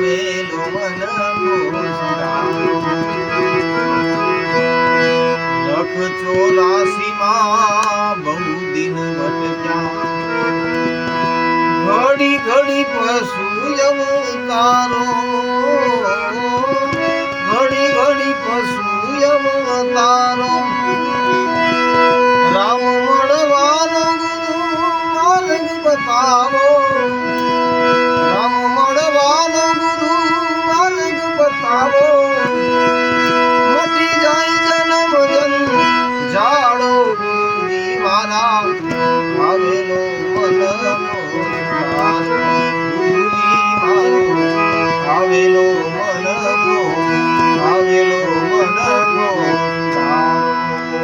આવેલું મન લખ ચોરાસી માં બહુ દિન ભટક્યા ઘડી ઘડી પશુ જવું તારો ઘડી રામ મળવાનો ગુરુ માર્ગ બતાવો મારા મારેલું મન